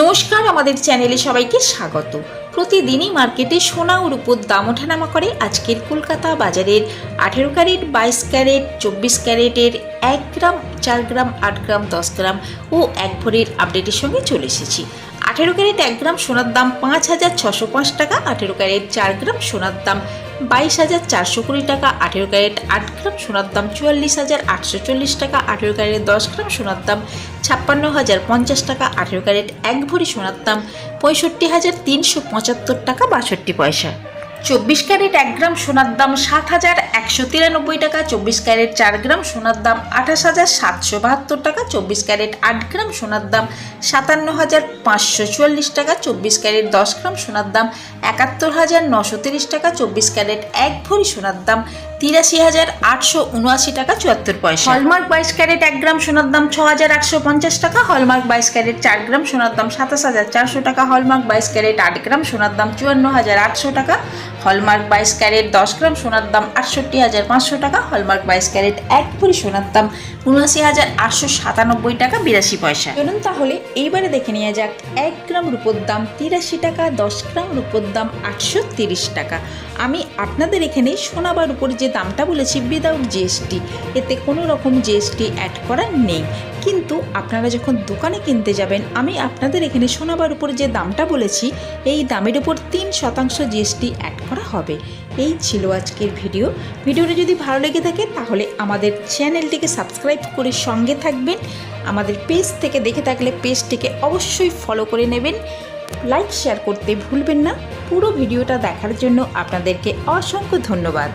নমস্কার, আমাদের চ্যানেলে সবাইকে স্বাগত। প্রতিদিনই মার্কেটে সোনা ও রূপোর দাম ওঠানামা করে আজকের কলকাতা বাজারের আঠেরো ক্যারেট, বাইশ ক্যারেট, চব্বিশ ক্যারেটের এক গ্রাম, চার গ্রাম, আট গ্রাম, দশ গ্রাম ও এক ভরির আপডেটের সঙ্গে চলে এসেছি। আঠেরো ক্যারেট এক গ্রাম সোনার দাম পাঁচ হাজার ছশো পাঁচ টাকা, আঠেরো ক্যারেট চার গ্রাম সোনার দাম বাইশ হাজার চারশো কুড়ি টাকা আঠেরো ক্যারেট, আট গ্রাম সোনার দাম চুয়াল্লিশ হাজার আটশো চল্লিশ টাকা আঠেরো ক্যারেট, দশ গ্রাম সোনার দাম ছাপ্পান্ন হাজার পঞ্চাশ টাকা আঠেরো ক্যারেট, এক ভরি সোনার দাম পঁয়ষট্টি হাজার তিনশো পঁচাত্তর টাকা বাষট্টি পয়সা। চব্বিশ ক্যারেট এক গ্রাম সোনার দাম সাত হাজার একশো তিরানব্বই টাকা, চব্বিশ ক্যারেট চার গ্রাম সোনার দাম আঠাশ হাজার সাতশো বাহাত্তর টাকা, চব্বিশ ক্যারেট আট গ্রাম সোনার দাম সাতান্ন হাজার পাঁচশো চুয়াল্লিশ টাকা, চব্বিশ ক্যারেট দশ গ্রাম সোনার দাম একাত্তর হাজার নশো তিরিশ টাকা, চব্বিশ ক্যারেট এক ভরি সোনার দাম তিরাশি হাজার আটশো উনআশি টাকা, চুয়াত্তর পয়সা। হলমার্ক বাইশ ক্যারেট এক গ্রাম সোনার দাম ছ হাজার আটশো পঞ্চাশ টাকা, হলমার্ক বাইশ ক্যারেট চার গ্রাম সোনার দাম সাতাশ হাজার চারশো টাকা, হলমার্ক বাইশ ক্যারেট আট গ্রাম সোনার দাম চুয়ান্ন হাজার আটশো টাকা হলমার্ক বাইশ ক্যারেট, দশ গ্রাম সোনার দাম আটষট্টি হাজার পাঁচশো টাকা, হলমার্ক বাইশ ক্যারেট এক ভরি সোনার দাম উনআশি হাজার আটশো সাতানব্বই টাকা, বিরাশি পয়সা। চলুন তাহলে এইবারে দেখে নেওয়া যাক, এক গ্রাম রূপোর দাম তিরাশি টাকা, দশ গ্রাম রূপোর দাম আটশো তিরিশ টাকা। আমি আপনাদের এখানে সোনা বা রূপোর যে দামটা বলেছি উইদাউট জিএসটি এতে কোনো রকম জিএসটি অ্যাড করা নেই। কিন্তু আপনারা যখন দোকানে কিনতে যাবেন, আমি আপনাদের এখানে সোনাবার উপর যে দামটা বলেছি, এই দামের উপর তিন শতাংশ জিএসটি অ্যাড করা হবে। এই ছিল আজকের ভিডিও। ভিডিওটা যদি ভালো লেগে থাকে, তাহলে আমাদের চ্যানেলটিকে সাবস্ক্রাইব করে সঙ্গে থাকবেন। আমাদের পেজ থেকে দেখে থাকলে পেজটিকে অবশ্যই ফলো করে নেবেন। লাইক, শেয়ার করতে ভুলবেন না। পুরো ভিডিওটা দেখার জন্য আপনাদেরকে অসংখ্য ধন্যবাদ।